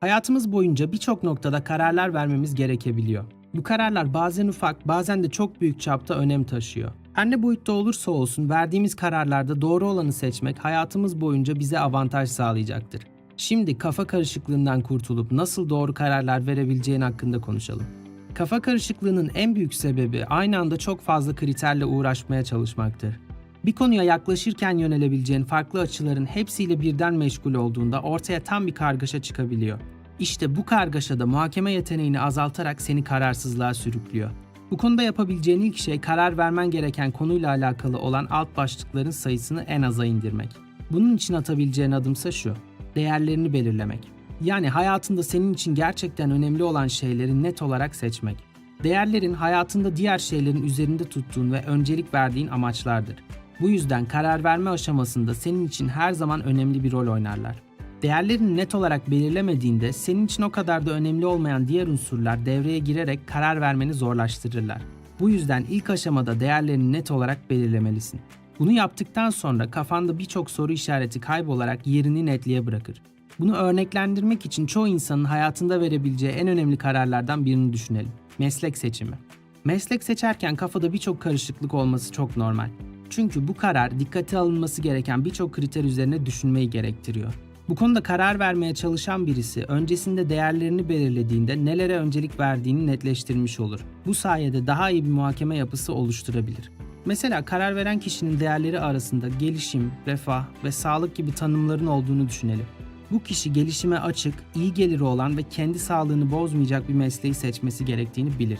Hayatımız boyunca birçok noktada kararlar vermemiz gerekebiliyor. Bu kararlar bazen ufak, bazen de çok büyük çapta önem taşıyor. Her ne boyutta olursa olsun verdiğimiz kararlarda doğru olanı seçmek hayatımız boyunca bize avantaj sağlayacaktır. Şimdi kafa karışıklığından kurtulup nasıl doğru kararlar verebileceğin hakkında konuşalım. Kafa karışıklığının en büyük sebebi aynı anda çok fazla kriterle uğraşmaya çalışmaktır. Bir konuya yaklaşırken yönelebileceğin farklı açıların hepsiyle birden meşgul olduğunda ortaya tam bir kargaşa çıkabiliyor. İşte bu kargaşada muhakeme yeteneğini azaltarak seni kararsızlığa sürüklüyor. Bu konuda yapabileceğin ilk şey karar vermen gereken konuyla alakalı olan alt başlıkların sayısını en aza indirmek. Bunun için atabileceğin adımsa şu. Değerlerini belirlemek. Yani hayatında senin için gerçekten önemli olan şeyleri net olarak seçmek. Değerlerin hayatında diğer şeylerin üzerinde tuttuğun ve öncelik verdiğin amaçlardır. Bu yüzden karar verme aşamasında senin için her zaman önemli bir rol oynarlar. Değerlerini net olarak belirlemediğinde senin için o kadar da önemli olmayan diğer unsurlar devreye girerek karar vermeni zorlaştırırlar. Bu yüzden ilk aşamada değerlerini net olarak belirlemelisin. Bunu yaptıktan sonra kafanda birçok soru işareti kaybolarak yerini netliğe bırakır. Bunu örneklendirmek için çoğu insanın hayatında verebileceği en önemli kararlardan birini düşünelim. Meslek seçimi. Meslek seçerken kafada birçok karışıklık olması çok normal. Çünkü bu karar dikkate alınması gereken birçok kriter üzerine düşünmeyi gerektiriyor. Bu konuda karar vermeye çalışan birisi öncesinde değerlerini belirlediğinde nelere öncelik verdiğini netleştirmiş olur. Bu sayede daha iyi bir muhakeme yapısı oluşturabilir. Mesela karar veren kişinin değerleri arasında gelişim, refah ve sağlık gibi tanımların olduğunu düşünelim. Bu kişi gelişime açık, iyi geliri olan ve kendi sağlığını bozmayacak bir mesleği seçmesi gerektiğini bilir.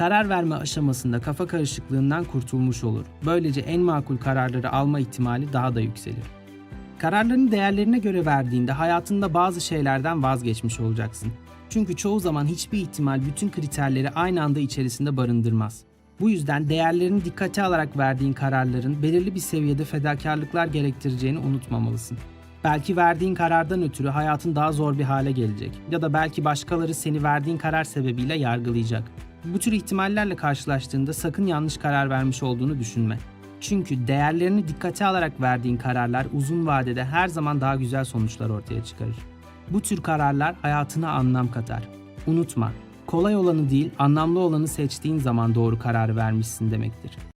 Karar verme aşamasında kafa karışıklığından kurtulmuş olur. Böylece en makul kararları alma ihtimali daha da yükselir. Kararlarını değerlerine göre verdiğinde hayatında bazı şeylerden vazgeçmiş olacaksın. Çünkü çoğu zaman hiçbir ihtimal bütün kriterleri aynı anda içerisinde barındırmaz. Bu yüzden değerlerini dikkate alarak verdiğin kararların belirli bir seviyede fedakarlıklar gerektireceğini unutmamalısın. Belki verdiğin karardan ötürü hayatın daha zor bir hale gelecek ya da belki başkaları seni verdiğin karar sebebiyle yargılayacak. Bu tür ihtimallerle karşılaştığında sakın yanlış karar vermiş olduğunu düşünme. Çünkü değerlerini dikkate alarak verdiğin kararlar uzun vadede her zaman daha güzel sonuçlar ortaya çıkarır. Bu tür kararlar hayatına anlam katar. Unutma, kolay olanı değil, anlamlı olanı seçtiğin zaman doğru kararı vermişsin demektir.